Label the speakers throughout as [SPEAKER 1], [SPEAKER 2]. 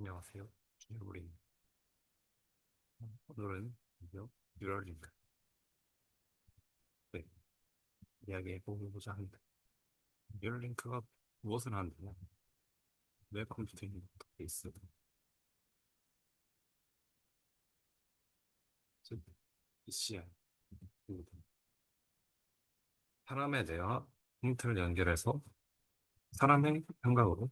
[SPEAKER 1] 안녕하세요. 주유리. 오늘은 뉴럴링크. 네, 이야기해보고자 합니다. 뉴럴링크가 무엇을 하느냐? 뇌 컴퓨팅 인터페이스. 즉, PCI. 사람의 뇌와 컴퓨터를 연결해서 사람의 생각으로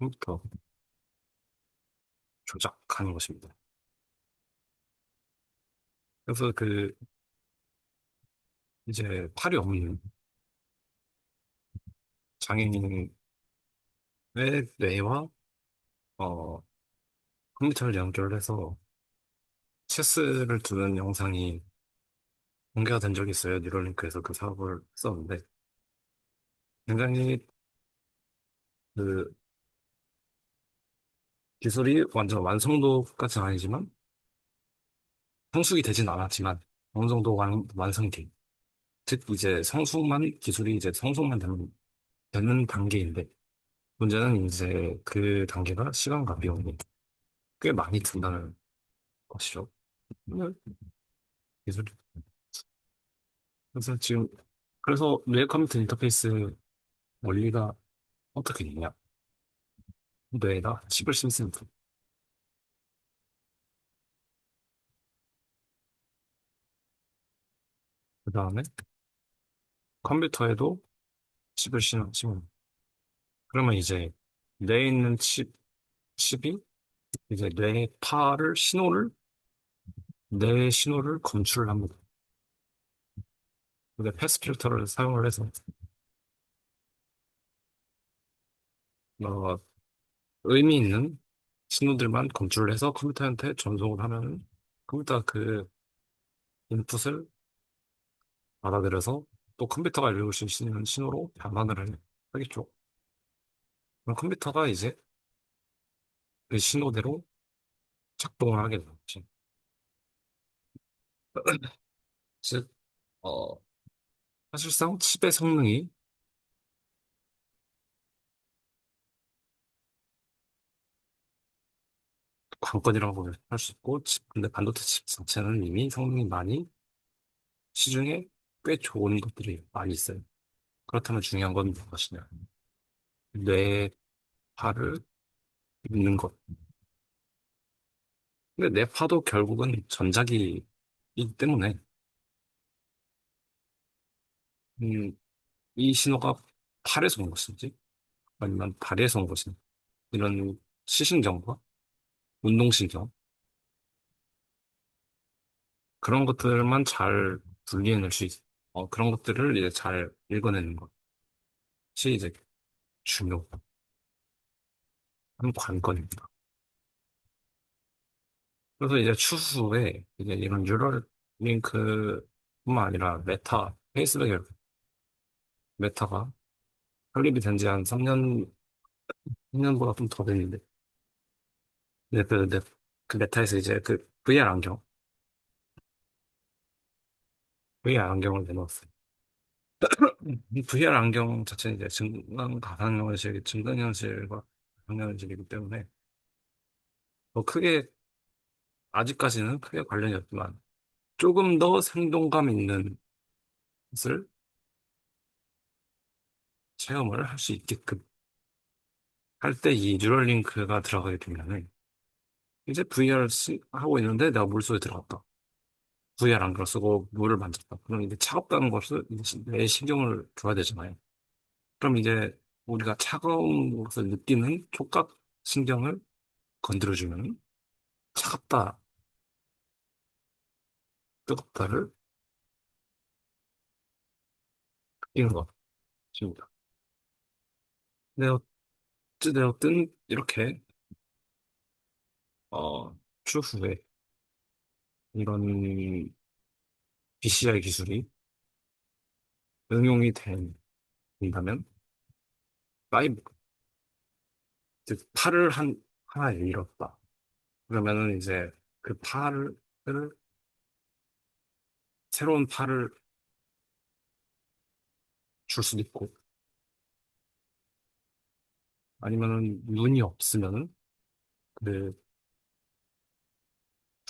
[SPEAKER 1] 컴퓨터 조작하는 것입니다. 그래서 그 이제 팔이 없는 장애인의 뇌와 어 컴퓨터를 연결해서 체스를 두는 영상이 공개가 된 적이 있어요. 뉴럴링크에서 그 사업을 썼는데 굉장히 그 기술이 완전 완성도까지는 아니지만 성숙이 되진 않았지만 어느 정도 완, 완성이 돼. 즉 이제 성숙만 기술이 이제 성숙만 되는, 되는 단계인데 문제는 이제 그 단계가 시간과 비용이 꽤 많이 든다는 것이죠. 네. 기술. 그래서 지금 그래서 뇌 컴퓨터 인터페이스 원리가 어떻게 되냐? 뇌에다 칩을 심습니다. 그 다음에 컴퓨터에도 칩을 심- 심은. 그러면 이제 뇌에 있는 칩, 칩이 이제 뇌파를 신호를 뇌 신호를 검출합니다. 근데 패스 필터를 사용을 해서 어, 의미 있는 신호들만 검출을 해서 컴퓨터한테 전송을 하면 컴퓨터가 그 인풋을 받아들여서 또 컴퓨터가 읽을 수 있는 신호로 변환을 하겠죠. 그럼 컴퓨터가 이제 그 신호대로 작동을 하게 되지. 즉, 어, 사실상 칩의 성능이 관건이라고 할 수 있고, 칩- 근데 반도체 칩 자체는 이미 성능이 많이 시중에 꽤 좋은 것들이 많이 있어요. 그렇다면 중요한 건 무엇이냐? 뇌파를 읽는 것. 근데 뇌파도 결국은 전자기이기 때문에, 음, 이 신호가 팔에서 온 것인지, 아니면 다리에서 온 것인지, 이런 시신경과 운동신경, 그런 것들만 잘 분리해낼 수 있, 어, 그런 것들을 이제 잘 읽어내는 것이 이제 중요한 관건입니다. 그래서 이제 추후에 이제 이런 뉴럴 링크뿐만 아니라 메타, 페이스북 메타가 설립이 된 지 한 3년, 3년보다 좀 더 됐는데, 네, 그, 네, 그 메타에서 이제 그 VR 안경, VR 안경을 내놓았어요. 이 VR 안경 자체는 이제 증강 가상현실, 증강현실과 가상현실이기 때문에 뭐 크게 아직까지는 크게 관련이 없지만 조금 더 생동감 있는 것을 체험을 할 수 있게끔 할 때 이 뉴럴링크가 들어가게 되면은 이제 VR 하고 있는데 내가 물속에 들어갔다. VR 안경 쓰고 물을 만졌다. 그럼 이제 차갑다는 것을 내 신경을 줘야 되잖아요. 그럼 이제 우리가 차가운 것을 느끼는 촉각 신경을 건드려주면 차갑다, 뜨겁다를 느끼는 것입니다. 근데 어찌되었든 이렇게 어, 추후에 이런 BCI 기술이 응용이 된- 된다면 사이버, 즉 팔을 한 하나 잃었다. 그러면은 이제 그 팔을 새로운 팔을 줄 수도 있고 아니면은 눈이 없으면은 그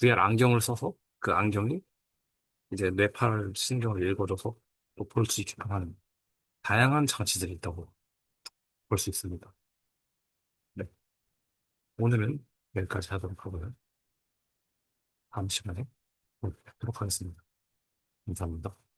[SPEAKER 1] VR 안경을 써서 그 안경이 이제 뇌파를 신경을 읽어줘서 또볼수 있게끔 하는 다양한 장치들이 있다고 볼 수 있습니다. 네. 오늘은 여기까지 하도록 하고요. 다음 시간에 뵙도록 하겠습니다. 감사합니다.